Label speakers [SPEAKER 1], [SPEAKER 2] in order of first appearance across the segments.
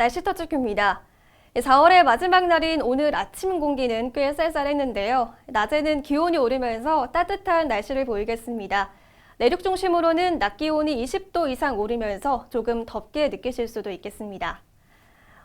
[SPEAKER 1] 날씨 터치큐입니다. 4월의 마지막 날인 오늘 아침 공기는 꽤 쌀쌀했는데요. 낮에는 기온이 오르면서 따뜻한 날씨를 보이겠습니다. 내륙 중심으로는 낮 기온이 20도 이상 오르면서 조금 덥게 느끼실 수도 있겠습니다.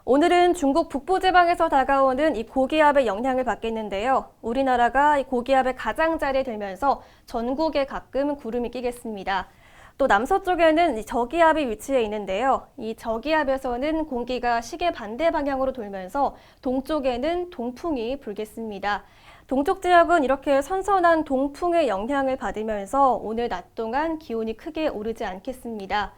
[SPEAKER 1] 오늘은 중국 북부 지방에서 다가오는 이 고기압의 영향을 받겠는데요. 우리나라가 이 고기압의 가장자리에 들면서 전국에 가끔 구름이 끼겠습니다. 또 남서쪽에는 이 저기압이 위치해 있는데요. 이 저기압에서는 공기가 시계 반대 방향으로 돌면서 동쪽에는 동풍이 불겠습니다. 동쪽 지역은 이렇게 선선한 동풍의 영향을 받으면서 오늘 낮 동안 기온이 크게 오르지 않겠습니다.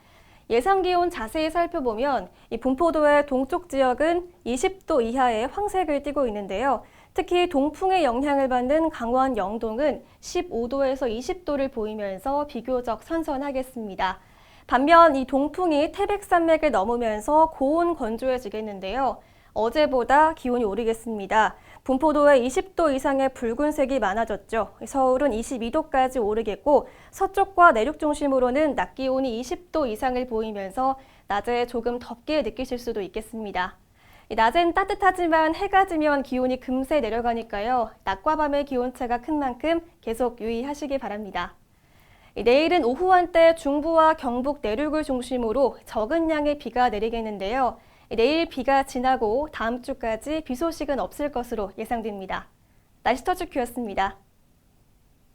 [SPEAKER 1] 예상 기온 자세히 살펴보면 이 분포도의 동쪽 지역은 20도 이하의 황색을 띠고 있는데요. 특히 동풍의 영향을 받는 강원 영동은 15도에서 20도를 보이면서 비교적 선선하겠습니다. 반면 이 동풍이 태백산맥을 넘으면서 고온 건조해지겠는데요. 어제보다 기온이 오르겠습니다. 분포도에 20도 이상의 붉은색이 많아졌죠. 서울은 22도까지 오르겠고 서쪽과 내륙 중심으로는 낮 기온이 20도 이상을 보이면서 낮에 조금 덥게 느끼실 수도 있겠습니다. 낮엔 따뜻하지만 해가 지면 기온이 금세 내려가니까요. 낮과 밤의 기온차가 큰 만큼 계속 유의하시기 바랍니다. 내일은 오후 한때 중부와 경북 내륙을 중심으로 적은 양의 비가 내리겠는데요. 내일 비가 지나고 다음 주까지 비 소식은 없을 것으로 예상됩니다. 날씨 터치큐였습니다.